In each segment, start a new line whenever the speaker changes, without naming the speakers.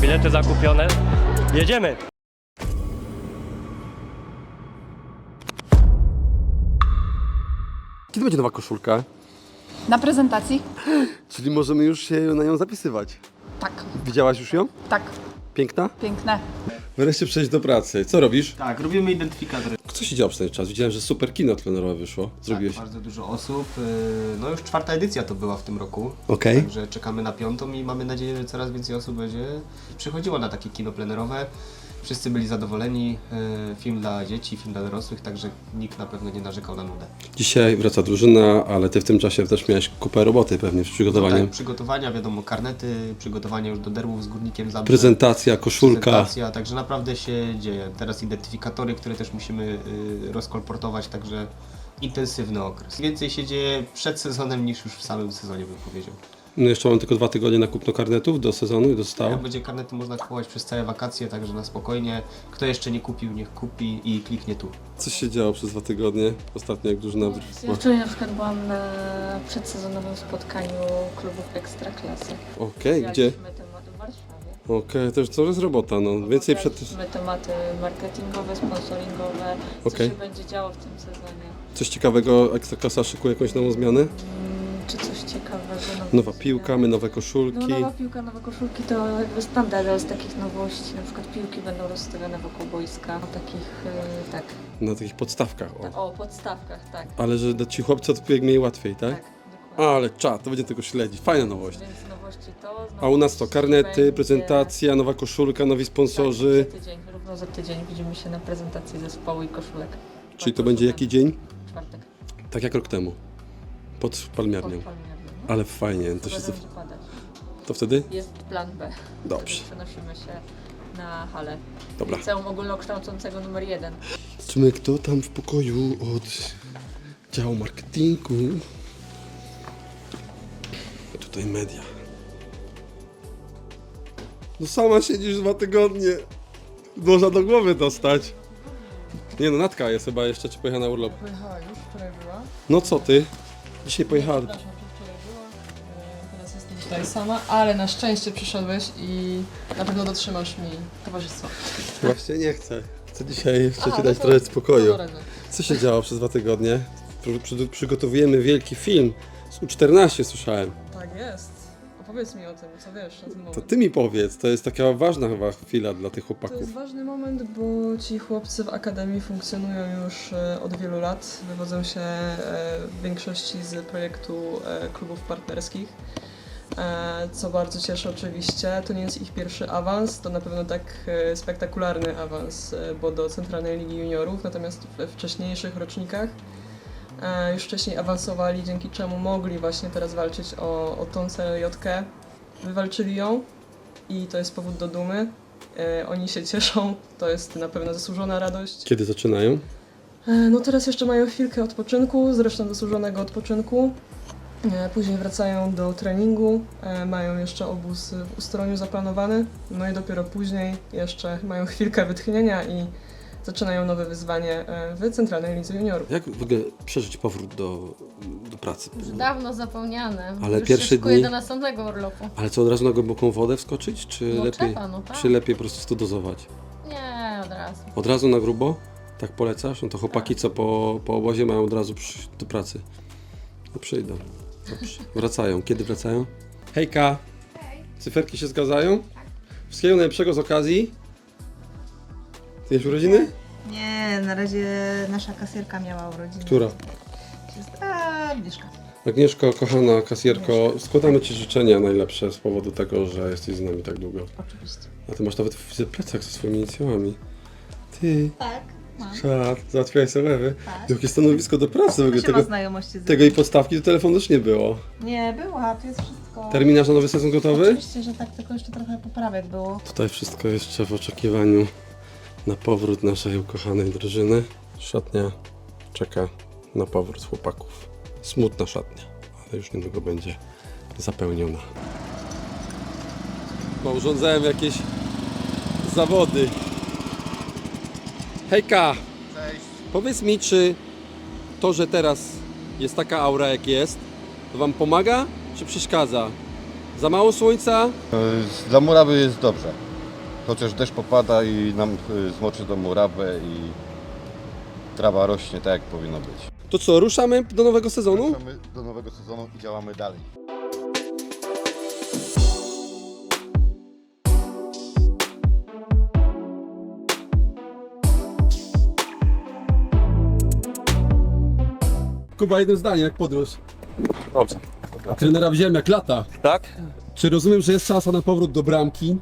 Bilety zakupione. Jedziemy!
Kiedy będzie nowa koszulka?
Na prezentacji?
Czyli możemy już się na nią zapisywać.
Tak,
Widziałaś już ją?
tak,
Piękna?
piękne.
Wreszcie przejść do pracy. Co robisz?
Tak, robimy identyfikatory.
Co się działo przez ten czas? Widziałem, że super kino plenerowe wyszło. Zrobiłeś.
Tak, bardzo dużo osób. Yy, No już czwarta edycja to była w tym roku.
Okej.
Także czekamy na piątą i mamy nadzieję, że coraz więcej osób będzie przychodziło na takie kino plenerowe. Wszyscy byli zadowoleni. Yy, Film dla dzieci, film dla dorosłych, także nikt na pewno nie narzekał na nudę.
Dzisiaj wraca drużyna, ale ty w tym czasie też miałeś kupę roboty pewnie w przygotowaniu.
Tak, przygotowania, wiadomo, karnety, przygotowania już do derbów z Górnikiem Zabrze.
Prezentacja, koszulka.
Prezentacja, także naprawdę się dzieje. Teraz identyfikatory, które też musimy y, rozkolportować, także intensywny okres. Więcej się dzieje przed sezonem niż już w samym sezonie, bym powiedział.
No jeszcze mam tylko dwa tygodnie na kupno karnetów do sezonu i do
Jak będzie karnety można kupować przez całe wakacje, także na spokojnie. Kto jeszcze nie kupił, niech kupi i kliknie tu.
Co się działo przez dwa tygodnie? Ostatnio jak drużyna
Ja
wróciła.
wczoraj na przykład byłam na przedsezonowym spotkaniu klubów Ekstraklasy.
Okej, gdzie?
Mieliśmy tematy w Warszawie.
Okej, to już to jest robota, no. Więcej przed...
Tematy marketingowe, sponsoringowe, co
Okej.
się będzie działo w tym sezonie.
Coś ciekawego, Ekstraklasa szykuje jakąś nową zmianę?
Czy coś ciekawego?
Nowa piłka, my nowe koszulki.
No nowa piłka, nowe koszulki to jakby standard, z takich nowości, na przykład piłki będą rozstawione wokół boiska, o takich, y, tak,
Na takich podstawkach, o.
o podstawkach, tak,
Ale że ci chłopcy to jak mieli łatwiej, tak?
tak, dokładnie.
Ale czad, to będzie tego śledzić. Fajna nowość.
Więc nowości to, z
A u nas to
nowości
karnety,
będzie-
prezentacja, nowa koszulka, nowi sponsorzy.
Tak, za tydzień, równo za tydzień widzimy się na prezentacji zespołu i koszulek.
Czyli to będzie jaki dzień?
Czwartek.
Tak jak rok temu. Pod
Pod
palmiarnią.
palmiarnią, no.
Ale fajnie, to się...
Padać.
To wtedy?
Jest plan B.
Dobrze.
Przenosimy się na halę.
Dobra.
Liceum ogólnokształcącego numer jeden.
Zobaczymy, kto tam w pokoju od działu marketingu. Tutaj media. No sama siedzisz dwa tygodnie. Można do głowy dostać. Nie no, Natka jest chyba jeszcze, czy pojechała na urlop?
Pojechała już, wczoraj była.
No co ty? Dzisiaj pojechała.
Przepraszam, że wczoraj była. E, Teraz jestem tutaj sama, ale na szczęście przyszedłeś i na pewno dotrzymasz mi towarzystwo.
Właśnie nie chcę. Chcę dzisiaj jeszcze
Aha,
ci
no
dać
to-
trochę spokoju.
to razie.
Co się działo przez dwa tygodnie? Przy, przy, przygotowujemy wielki film. Z U14 słyszałem.
Tak jest. Opowiedz mi o tym, co wiesz na ten moment.
To ty mi powiedz, to jest taka ważna chyba chwila dla tych
To
chłopaków.
jest ważny moment, bo ci chłopcy w Akademii funkcjonują już e, od wielu lat. Wywodzą się e, w większości z projektu e, klubów partnerskich. Co bardzo cieszy oczywiście. To nie jest ich pierwszy awans, to na pewno tak spektakularny awans, bo do Centralnej Ligi Juniorów, natomiast we wcześniejszych rocznikach już wcześniej awansowali, dzięki czemu mogli właśnie teraz walczyć o, o tą CLJ. Wywalczyli ją i to jest powód do dumy. E, Oni się cieszą, to jest na pewno zasłużona radość.
Kiedy zaczynają?
E, No teraz jeszcze mają chwilkę odpoczynku, zresztą zasłużonego odpoczynku. E, Później wracają do treningu, e, mają jeszcze obóz w Ustroniu zaplanowany, no i dopiero później jeszcze mają chwilkę wytchnienia i zaczynają nowe wyzwanie e, w Centralnej Lidze Juniorów.
Jak w ogóle przeżyć powrót do, do pracy?
Już dawno zapomniane.
Ale
Już szykuje
dni-
do następnego urlopu.
Ale co, od razu na głęboką wodę wskoczyć? Czy,
No
lepiej,
trzeba, no tak.
czy lepiej po prostu dozować?
Nie, od razu.
Od razu na grubo? Tak polecasz? No to chłopaki, co po, po obozie mają od razu przyjść do pracy. No przyjdą. Dobrze. Wracają. Kiedy wracają? Hejka! Cyferki się zgadzają? Wszystkiego najlepszego z okazji. Ty masz urodziny?
Nie, na razie nasza kasjerka miała urodziny.
Która?
A, Agnieszka.
Agnieszko, kochana kasjerko, składamy Ci życzenia najlepsze z powodu tego, że jesteś z nami tak długo.
Oczywiście.
A Ty masz nawet w plecach ze swoimi inicjałami. Ty,
Tak, mam.
czad, załatwiałeś sobie lewy.
Tak.
Jakie stanowisko do pracy w ogóle.
ma
Tego,
znajomości z
tego i podstawki do telefonu też nie było.
Nie, była, tu jest wszystko.
Terminarz na nowy sezon gotowy?
Oczywiście, że tak, tylko jeszcze trochę poprawek było.
Tutaj wszystko jeszcze w oczekiwaniu na powrót naszej ukochanej drużyny. Szatnia czeka na powrót chłopaków. Smutna szatnia, ale już niedługo będzie zapełniona. Bo urządzałem jakieś zawody. Hejka!
Cześć.
Powiedz mi, czy to, że teraz jest taka aura jak jest, to wam pomaga, czy przeszkadza Za mało słońca?
Dla murawy jest dobrze. Chociaż deszcz popada i nam e, zmoczy tą murawę i trawa rośnie tak jak powinno być.
To co, ruszamy do nowego sezonu?
Wracamy do nowego sezonu i działamy dalej.
Kuba, jednym zdaniem, jak podróż.
Dobrze.
A trenera wziąłem jak lata.
Tak?
Czy rozumiem, że jest szansa na powrót do bramki?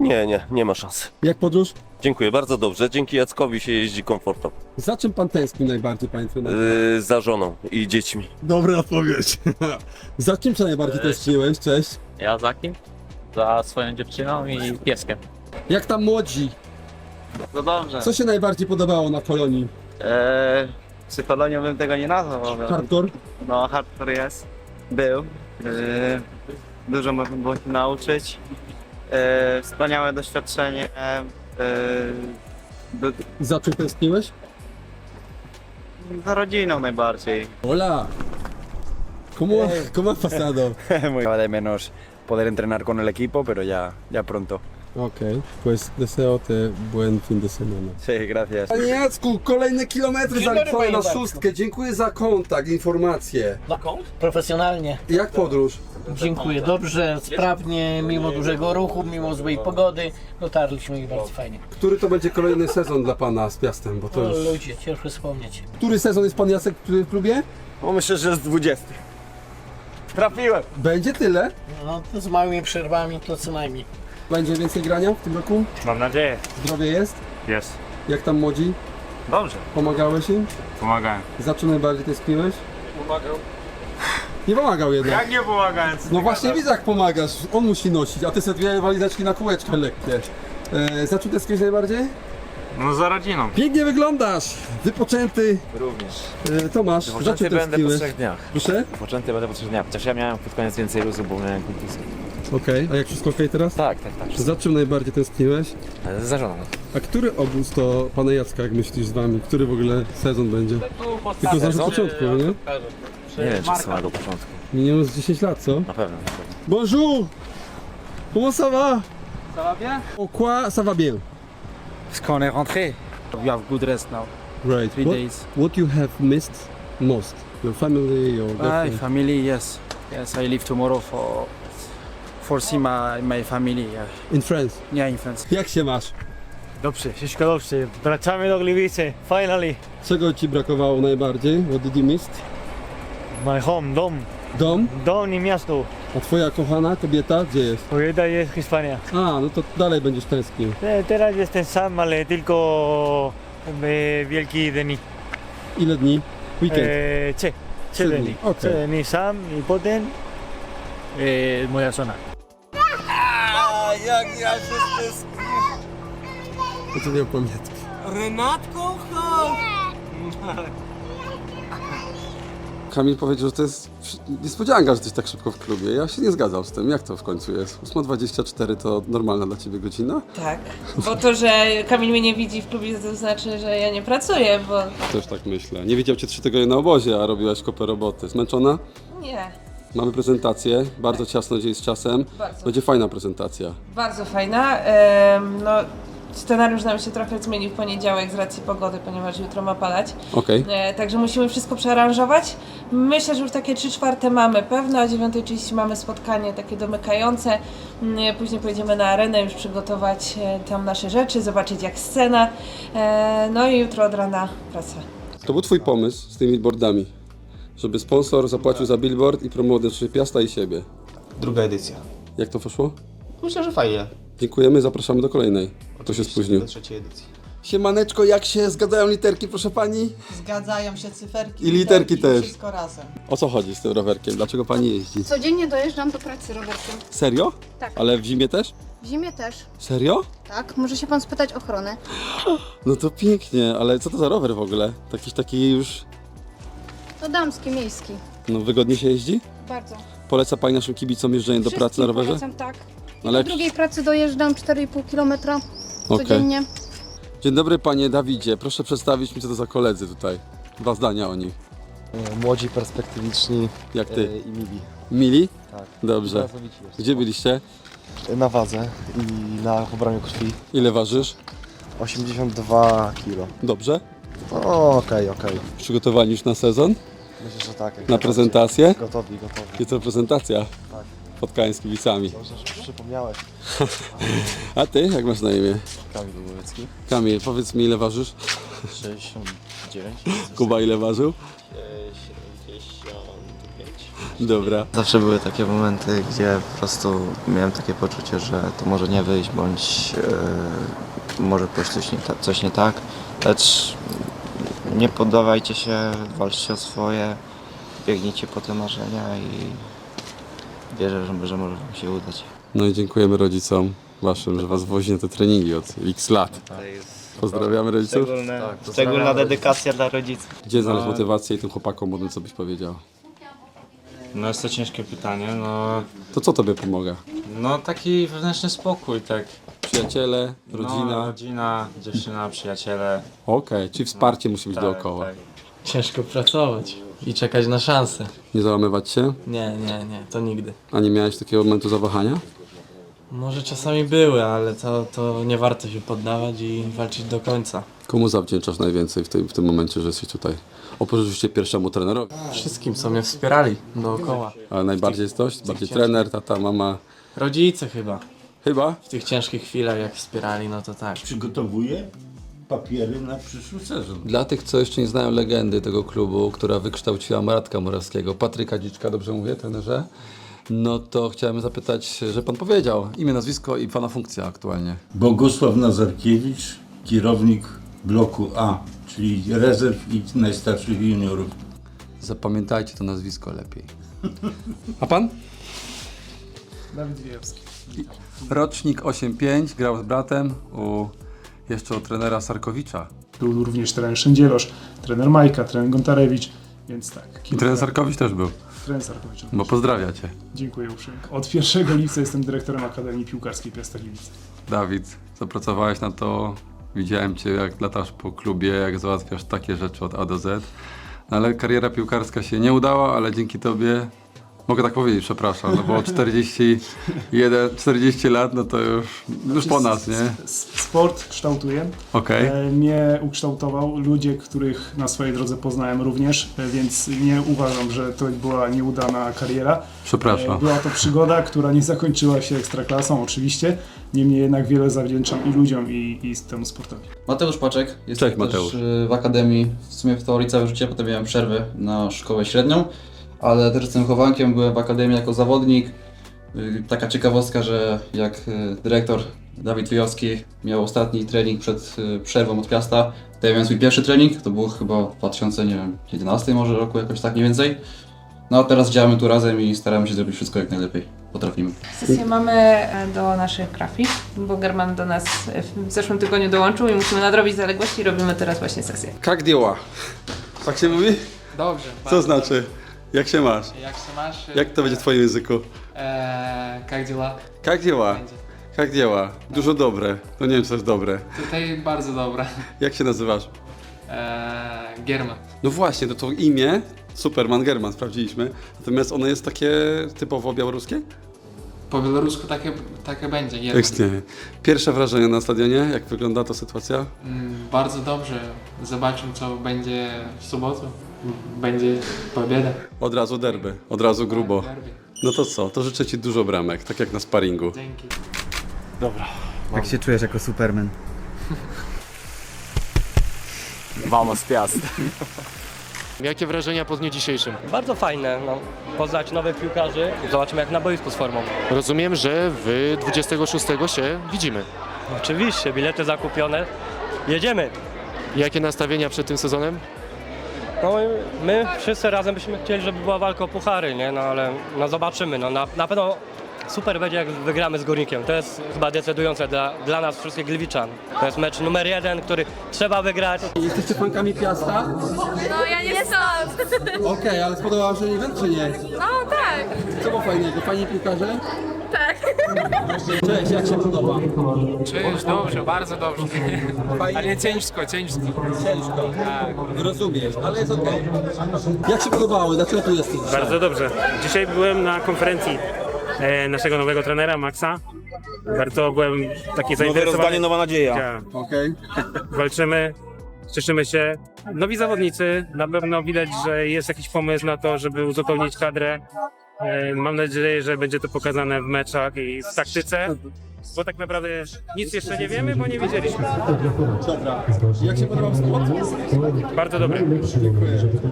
Nie, nie, nie ma szans.
Jak podróż?
Dziękuję, bardzo dobrze. Dzięki Jackowi się jeździ komfortowo.
Za czym pan tęskni najbardziej, panie trenerze?
Yy, za żoną i dziećmi.
Dobra odpowiedź. Za czym się najbardziej tęskniłeś? Cześć.
Ja za kim? Za swoją dziewczyną i pieskiem.
Jak tam młodzi?
No dobrze.
Co się najbardziej podobało na kolonii?
Eee, psychologiem bym tego nie nazwał. ale-
Hardcore?
No, hardcore jest. Był. Eee, dużo można było się nauczyć. Eee, wspaniałe doświadczenie. Eee, do,
Za czym tęskniłeś?
za rodziną najbardziej.
Hola. ¿Cómo, ¿Cómo has pasado?
Echaba de menos poder entrenar con el equipo, pero ya, ya pronto.
Okej, pues deseo te buen fin de semana.
Sí, gracias.
Panie Jacku, kolejne kilometry zaliczone na szóstkę. Dziękuję za kontakt, informacje.
Profesjonalnie.
Jak podróż?
Dziękuję. Dobrze, sprawnie, mimo dużego ruchu, mimo złej pogody. Dotarliśmy i bardzo fajnie.
Który to będzie kolejny sezon dla pana z Piastem? Bo to
O,
już...
ludzie, ciężko wspomnieć.
Który sezon jest pan Jacek w klubie?
No myślę, że jest 20. Trafiłem!
Będzie tyle?
No, to z małymi przerwami to co najmniej.
Będzie więcej grania w tym roku?
Mam nadzieję.
Zdrowie jest?
Jest.
Jak tam młodzi?
Dobrze.
Pomagałeś im?
Pomagałem.
Za czym najbardziej tęskniłeś? Nie pomagał jednak.
nie pomagałem?
No właśnie widzę jak pomagasz, on musi nosić, a ty sobie dwie walizeczki na kółeczkę lekkie. E, za czym tęskniłeś najbardziej?
No za rodziną.
Pięknie wyglądasz, wypoczęty.
Również.
E, Tomasz, za czym tęskniłeś?
dniach.
Proszę?
Poczęty będę po trzech dniach, chociaż ja miałem pod koniec więcej luzu, bo miałem kontuzję.
Okej, a jak wszystko okej teraz?
Tak, tak, tak.
Za czym najbardziej tęskniłeś?
Za żoną.
A który obóz to pana Jacka, jak myślisz z wami? Który w ogóle sezon będzie? Tylko znasz od początku, nie?
Nie wiem, czy z samego początku.
Minimum z 10 lat, co?
Na pewno.
Bonjour! Comment ça va? Ça va bien? Pourquoi ça va bien?
Parce qu'on est rentré. We have good rest now.
Right.
Three
What,
days.
what you have missed most? Your family, your
My
girlfriend?
family, yes. Yes, I leave tomorrow for for see my, my family. Yeah.
In France.
yeah, in France.
Jak się masz?
Dobrze, wszystko dobrze. Wracamy do Gliwice. Finally.
Czego ci brakowało najbardziej? What did you miss?
My home, dom.
Dom?
Dom i miasto.
A twoja kochana kobieta gdzie jest?
Powiada jest Hiszpania.
A, no to dalej będziesz tęsknił.
E, Teraz jestem sam, ale tylko e, wielki dni.
Ile dni? Weekend.
E, trzy.
Trzy
Trzy
dni,
dni.
okej.
Trzy dni sam i potem e, moja żona.
To to miał pamiętki.
Renatko, chodź!
Kamil powiedział, że to jest niespodzianka, że jesteś tak szybko w klubie. Ja się nie zgadzam z tym. Jak to w końcu jest? 8.24 to normalna dla ciebie godzina?
Tak, bo to, że Kamil mnie nie widzi w klubie, to znaczy, że ja nie pracuję, bo
Też tak myślę. Nie widział cię trzy tygodnie na obozie, a robiłaś kopę roboty. Zmęczona?
nie.
Mamy prezentację, bardzo ciasno dzień z czasem.
Bardzo.
Będzie fajna prezentacja.
Bardzo fajna. No, scenariusz nam się trochę zmienił w poniedziałek z racji pogody, ponieważ jutro ma padać.
Okej.
E, Także musimy wszystko przearanżować. Myślę, że już takie 3 czwarte mamy pewne. O 9.30 mamy spotkanie takie domykające. Mm, Później pojedziemy na arenę już przygotować e, tam nasze rzeczy, zobaczyć jak scena. E, No i jutro od rana praca.
To był twój pomysł z tymi boardami. Żeby sponsor zapłacił za billboard i promował Piasta i siebie.
Druga edycja.
Jak to poszło?
Myślę, że fajnie.
Dziękujemy, zapraszamy do kolejnej. Kto się spóźnił?
Do trzeciej edycji.
Siemaneczko, jak się zgadzają literki, proszę pani?
Zgadzają się cyferki.
I literki też.
Wszystko razem.
O co chodzi z tym rowerkiem? Dlaczego pani jeździ?
Codziennie dojeżdżam do pracy rowerkiem.
Serio?
Tak.
Ale w zimie też?
W zimie też.
Serio?
Tak, może się pan spytać ochronę.
No to pięknie, ale co to za rower w ogóle? Jakiś taki już,
To damski, miejski.
no wygodnie się jeździ?
Bardzo.
Poleca pani naszym kibicom jeżdżenie do pracy na rowerze?
Polecam, tak.
No
Do
ale-
drugiej pracy dojeżdżam 4,5 km codziennie.
Dzień dobry panie Dawidzie, proszę przedstawić mi co to za koledzy tutaj. Dwa zdania o nich.
Młodzi, perspektywiczni
Jak ty?
i mili.
Mili?
tak.
Dobrze. Gdzie byliście?
Na wadze i na pobraniu krwi.
Ile ważysz?
82 kg.
Dobrze?
Okej, okej.
Przygotowani już na sezon?
Myślę, że tak. jak
Na
najbardziej.
prezentację?
Gotowi, gotowi.
I co prezentacja?
Tak.
Spotkanie z kibicami.
Dobrze, że przypomniałeś.
A ty, jak masz na imię?
Kamil Łowiecki.
Kamil, powiedz mi ile ważysz?
69.
Kuba ile ważył?
75.
Dobra.
Zawsze były takie momenty, gdzie po prostu miałem takie poczucie, że to może nie wyjść, bądź e, może pójść coś nie, ta, coś nie tak, lecz nie poddawajcie się, walczcie o swoje, biegnijcie po te marzenia i wierzę, że, że może wam się udać.
No i dziękujemy rodzicom waszym, że was wozi na te treningi od x lat. Pozdrawiamy rodziców.
Szczególna dedykacja dla rodziców.
Gdzie znaleźć motywację i tym chłopakom młodym co byś powiedział?
No jest to ciężkie pytanie, no,
To co tobie pomaga?
no taki wewnętrzny spokój, tak.
Przyjaciele,
No,
rodzina?
rodzina, dziewczyna, przyjaciele.
Okej, czyli wsparcie musi być
Tak,
dookoła.
tak.
Ciężko pracować i czekać na szansę.
Nie załamywać się?
Nie, nie, nie, to nigdy.
A nie miałeś takiego momentu zawahania?
Może czasami były, ale to, to nie warto się poddawać i walczyć do końca.
Komu zawdzięczasz najwięcej w tym, w tym momencie, że jesteś tutaj? Oprócz oczywiście pierwszemu trenerowi.
Wszystkim, co mnie wspierali dookoła.
Ale najbardziej jest ktoś? Bardziej trener, tata, mama?
Rodzice chyba.
Chyba?
W tych ciężkich chwilach, jak wspierali, no to tak.
Przygotowuję papiery na przyszły sezon.
Dla tych, co jeszcze nie znają legendy tego klubu, która wykształciła Maratka Morawskiego, Patryka Dziczka, dobrze mówię, trenerze? No to chciałem zapytać, że pan powiedział imię, nazwisko i pana funkcja aktualnie.
Bogusław Nazarkiewicz, kierownik bloku A, czyli rezerw i najstarszych juniorów.
Zapamiętajcie to nazwisko lepiej. A pan?
Dawid Wijewski.
Rocznik 8-5, grał z bratem u jeszcze u trenera Sarkowicza.
Był również trener Szędzielosz, trener Majka, trener Gontarewicz, więc tak.
I trener Sarkowicz też był,
Sarkowicz.
bo pozdrawia cię.
Dziękuję uprzejmie. Od 1 lipca jestem dyrektorem Akademii Piłkarskiej Piasta Gliwice.
Dawid, zapracowałeś na to, widziałem cię jak latasz po klubie, jak załatwiasz takie rzeczy od A do Z. No, ale kariera piłkarska się nie udała, ale dzięki tobie, mogę tak powiedzieć, przepraszam, no bo 41, 40 lat, no to już, już po nas, nie?
Sport kształtuje.
Okej.
E, Mnie ukształtował ludzie, których na swojej drodze poznałem również, e, więc nie uważam, że to była nieudana kariera.
Przepraszam.
E, Była to przygoda, która nie zakończyła się ekstraklasą, oczywiście. Niemniej jednak wiele zawdzięczam i ludziom, i, i temu sportowi.
Mateusz Paczek.
Cześć,
Jestem też
Mateusz.
y, w Akademii, w sumie w teorii całe życie, potem miałem przerwę na szkołę średnią, ale też jestem chowankiem, byłem w Akademii jako zawodnik. Y, Taka ciekawostka, że jak y, dyrektor Dawid Wyjowski miał ostatni trening przed y, przerwą od Piasta, to ja miałem swój pierwszy trening, to było chyba w 2011 może roku, jakoś tak mniej więcej. No a teraz działamy tu razem i staramy się zrobić wszystko jak najlepiej potrafimy.
Sesję mamy e, do naszych grafik, bo German do nas e, w zeszłym tygodniu dołączył i musimy nadrobić zaległości. Robimy teraz właśnie sesję.
Jak dzieła? Tak się mówi?
Dobrze.
Co znaczy? Jak się masz?
Jak się masz?
Jak to będzie w twoim języku?
Eee, jak działa?
Jak dzieła? Jak dzieła? Dużo dobre. To nie wiem, co jest dobre.
Tutaj bardzo dobra.
Jak się nazywasz?
Eee, German.
No właśnie, to to imię Superman German sprawdziliśmy. Natomiast ono jest takie typowo białoruskie?
Po białorusku takie, takie będzie. German.
Tekstnie. Pierwsze wrażenie na stadionie, jak wygląda ta sytuacja?
Mm, bardzo dobrze. Zobaczymy co będzie w sobotę. Będzie pobieda.
Od razu derby, od razu grubo.
derby.
No to co, to życzę Ci dużo bramek, tak jak na sparingu.
Dzięki.
Dobra.
Jak się czujesz jako Superman?
Vamos Piast.
Jakie wrażenia po dniu dzisiejszym?
Bardzo fajne, no. poznać nowych piłkarzy, zobaczymy jak na boisku z formą.
Rozumiem, że wy 26 się widzimy.
Oczywiście, bilety zakupione, jedziemy.
Jakie nastawienia przed tym sezonem?
No i my wszyscy razem byśmy chcieli, żeby była walka o puchary, nie? No ale no zobaczymy, no na, na pewno super będzie jak wygramy z Górnikiem. To jest chyba decydujące dla, dla nas wszystkich Gliwiczan. To jest mecz numer jeden, który trzeba wygrać.
Jesteście fankami Piasta?
No ja nie stąd.
Okej, ale spodobał się event czy nie?
No tak.
Co było fajnego? Fajni piłkarze?
Tak.
Cześć, jak się podoba?
Cześć, dobrze, bardzo dobrze. Ale ciężko, ciężko.
Ciężko. Rozumiesz, ale jest okej. Jak się podobało? Dlaczego tu jesteś?
Bardzo dobrze. Dzisiaj byłem na konferencji e, naszego nowego trenera Maxa. Bardzo byłem taki zainteresowany.
rozdanie, nowa nadzieja.
Tak.
Okej.
Walczymy, cieszymy się. Nowi zawodnicy, na pewno widać, że jest jakiś pomysł na to, żeby uzupełnić kadrę. E, Mam nadzieję, że będzie to pokazane w meczach i w taktyce, bo tak naprawdę nic jeszcze nie wiemy, bo nie wiedzieliśmy.
Dobra. Jak się podobał sport?
Bardzo dobre.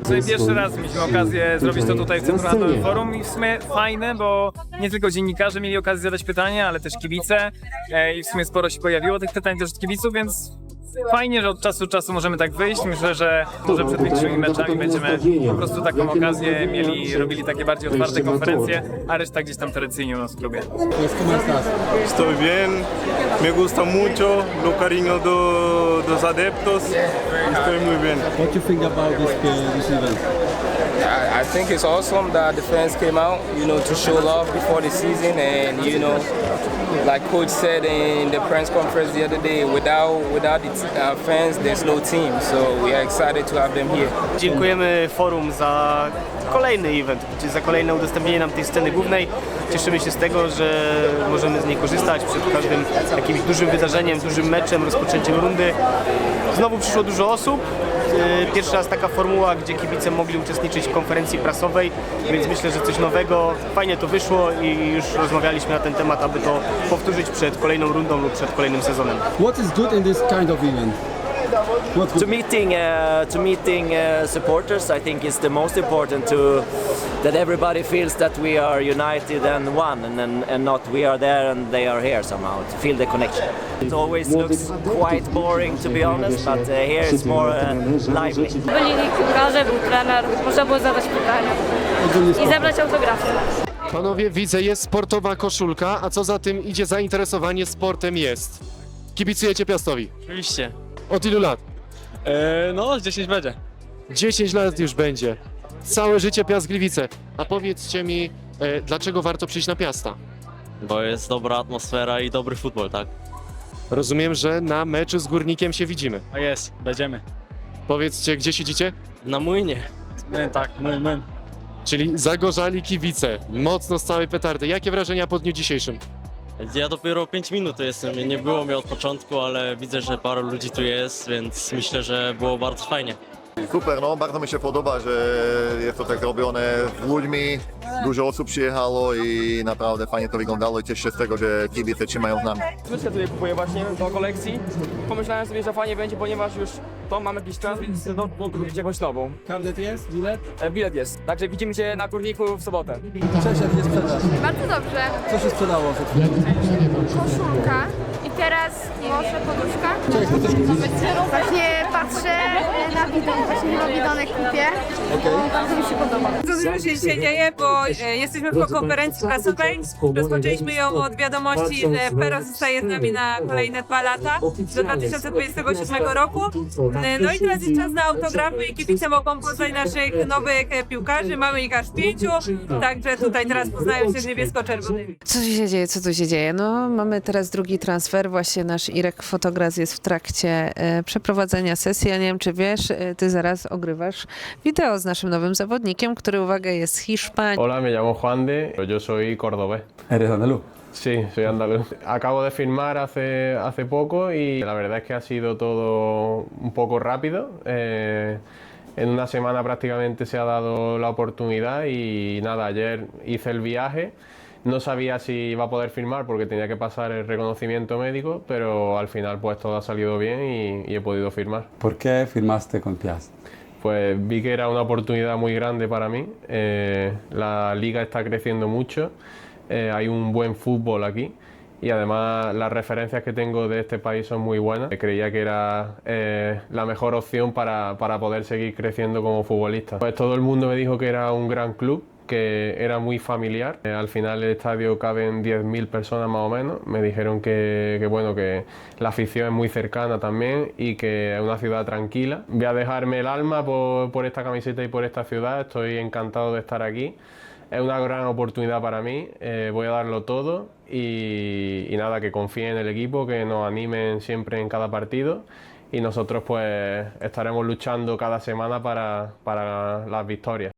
Sobie pierwszy raz mieliśmy okazję zrobić to tutaj w Centrum Handlowym Forum i w sumie fajne, bo nie tylko dziennikarze mieli okazję zadać pytania, ale też kibice e, i w sumie sporo się pojawiło tych pytań też od kibiców, więc fajnie, że od czasu do czasu możemy tak wyjść. Myślę, że może przed większymi meczami będziemy po prostu taką okazję mieli, robili takie bardziej otwarte konferencje, a reszta gdzieś tam tradycyjnie u nas w klubie.
Estoy bien, me gusta mucho, lo cariño do, dos adeptos, estoy muy bien.
What do you think about this, uh, this event?
I, think it's awesome that the fans came out, you know, to show love before the season, and you know, like coach said in the press conference the other day, without without the uh, fans, there's no team. So we are excited to have them here.
Dziękujemy forum za kolejny event, za kolejne udostępnienie nam tej sceny głównej. Cieszymy się z tego, że możemy z niej korzystać przed każdym jakimś dużym wydarzeniem, dużym meczem, rozpoczęciem rundy. Znowu przyszło dużo osób. Yy, Pierwszy raz taka formuła, gdzie kibice mogli uczestniczyć w konferencji prasowej, więc myślę, że coś nowego. Fajnie to wyszło i już rozmawialiśmy na ten temat, aby to powtórzyć przed kolejną rundą lub przed kolejnym sezonem.
What is good in this kind of event?
To meeting uh, to meeting uh, supporters i think is the most important to that everybody feels that we are united and one and, and, and not we are there and they are here somehow to feel the connection it always looks quite boring to be honest but uh, here it's more uh, lively
Byli piłkarze, był trener, można było zadać pytania i zebrać autografy.
Panowie, widzę, jest sportowa koszulka, a co za tym idzie zainteresowanie sportem jest. Kibicujecie Piastowi?
Oczywiście.
Od ilu lat?
no, 10 będzie.
10 lat już będzie. Całe życie Piast Gliwice. A powiedzcie mi, e, dlaczego warto przyjść na Piasta?
Bo jest dobra atmosfera i dobry futbol, tak?
Rozumiem, że na meczu z Górnikiem się widzimy.
A jest, będziemy.
Powiedzcie, gdzie siedzicie?
Na młynie.
tak, my, my.
Czyli zagorzali kibice. Mocno z całej petardy. Jakie wrażenia po dniu dzisiejszym?
Ja dopiero 5 minut jestem, nie było mnie od początku, ale widzę, że paru ludzi tu jest, więc myślę, że było bardzo fajnie.
Super, no bardzo mi się podoba, że jest to tak robione z ludźmi, dużo osób przyjechało i naprawdę fajnie to wyglądało i cieszę się z tego, że kibice trzymają z nami.
Płytkę tutaj kupuję właśnie do kolekcji. Pomyślałem sobie, że fajnie będzie, ponieważ już to mam jakiś czas, więc no, mogę kupić jakąś nową.
Karnet jest? Bilet?
E, bilet jest, także widzimy się na Górniku w sobotę.
Cześć, jak jest sprzedaż?
Bardzo dobrze.
Co się sprzedało?
Koszulka i teraz może poduszka.
Cześć, też kupisz?
Właśnie patrzę na bidon, właśnie na bidonek kupię. Bardzo mi się podoba.
Bardzo dużo się dzisiaj dzieje, bo e, jesteśmy po konferencji prasowej. Rozpoczęliśmy ją od wiadomości, że Pero zostaje z nami na kolejne dwa lata, do 2027 roku. E, No i teraz jest czas na autografy i kibice mogą poznać naszych nowych e, piłkarzy. Mamy ich aż pięciu, także tutaj teraz poznają się z niebiesko-czerwonymi.
Co tu się dzieje? Co tu się dzieje? No, mamy teraz drugi transfer. Właśnie nasz Irek Fotogras jest w trakcie e, przeprowadzenia sesji. Ja nie wiem, czy wiesz, e, ty zaraz ogrywasz wideo z naszym nowym zawodnikiem, który, uwaga, jest Hiszpan.
Hola, me llamo Juan de, yo soy cordobés.
¿Eres andaluz?
Sí, soy andaluz. Acabo de firmar hace, hace poco y la verdad es que ha sido todo un poco rápido. Eh, en una semana prácticamente se ha dado la oportunidad y nada, ayer hice el viaje. No sabía si iba a poder firmar porque tenía que pasar el reconocimiento médico, pero al final pues todo ha salido bien y, y he podido firmar.
¿Por qué firmaste con Piast?
Pues vi que era una oportunidad muy grande para mí. Eh, la liga está creciendo mucho, eh, hay un buen fútbol aquí y además las referencias que tengo de este país son muy buenas. Creía que era eh, la mejor opción para, para poder seguir creciendo como futbolista. Pues todo el mundo me dijo que era un gran club que era muy familiar. Eh, al final el estadio caben 10.000 personas más o menos. Me dijeron que, que, bueno que la afición es muy cercana también y que es una ciudad tranquila. Voy a dejarme el alma por, por esta camiseta y por esta ciudad. Estoy encantado de estar aquí. es una gran oportunidad para mí, eh, voy a darlo todo y, y nada, que confíen en el equipo, que nos animen siempre en cada partido y nosotros pues estaremos luchando cada semana para, para las victorias.